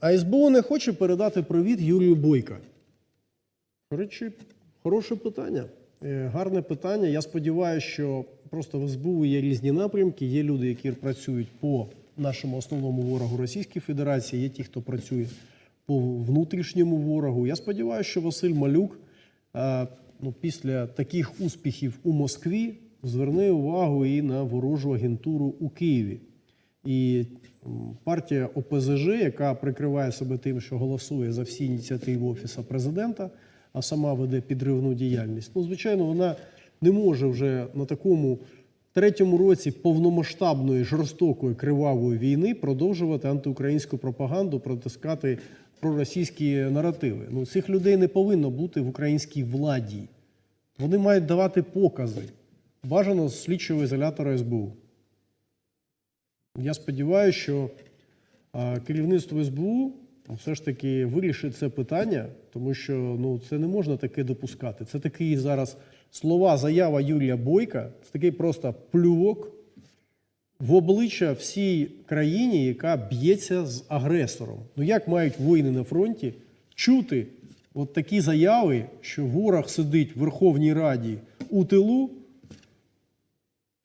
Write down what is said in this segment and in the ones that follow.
А СБУ не хоче передати привіт Юрію Бойка. Речі, хороше питання. Е, Гарне питання. Я сподіваюся, що просто в СБУ є різні напрямки. Є люди, які працюють по нашому основному ворогу Російській Федерації, є ті, хто працює по внутрішньому ворогу. Я сподіваюся, що Василь Малюк е, ну, після таких успіхів у Москві зверне увагу і на ворожу агентуру у Києві. І партія ОПЗЖ, яка прикриває себе тим, що голосує за всі ініціативи Офісу президента, а сама веде підривну діяльність, ну, звичайно, вона не може вже на такому третьому році повномасштабної, жорстокої, кривавої війни продовжувати антиукраїнську пропаганду, протискати проросійські наративи. Ну, цих людей не повинно бути в українській владі. Вони мають давати покази. Бажано з слідчого ізолятора СБУ. Я сподіваюся, що керівництво СБУ все ж таки вирішить це питання, тому що ну, це не можна таке допускати. Це такий зараз слова, заява Юрія Бойка, це такий просто плювок в обличчя всій країні, яка б'ється з агресором. Ну як мають воїни на фронті чути от такі заяви, що ворог сидить в Верховній Раді у тилу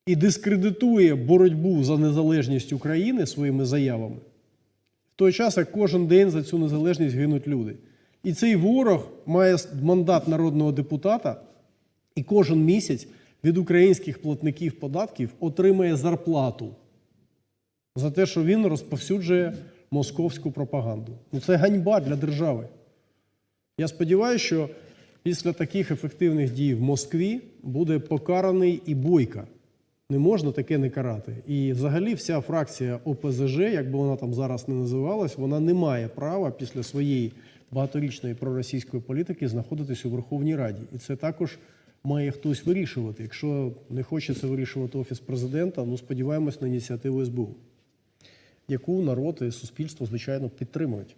і дискредитує боротьбу за незалежність України своїми заявами, в той час, як кожен день за цю незалежність гинуть люди. І цей ворог має мандат народного депутата, і кожен місяць від українських платників податків отримає зарплату за те, що він розповсюджує московську пропаганду. Ну, це ганьба для держави. Я сподіваюся, що після таких ефективних дій в Москві буде покараний і бойка. Не можна таке не карати. І взагалі вся фракція ОПЗЖ, як би вона там зараз не називалась, вона не має права після своєї багаторічної проросійської політики знаходитись у Верховній Раді. І це також має хтось вирішувати. Якщо не хоче це вирішувати Офіс президента, ну сподіваємось на ініціативу СБУ, яку народ і суспільство, звичайно, підтримують.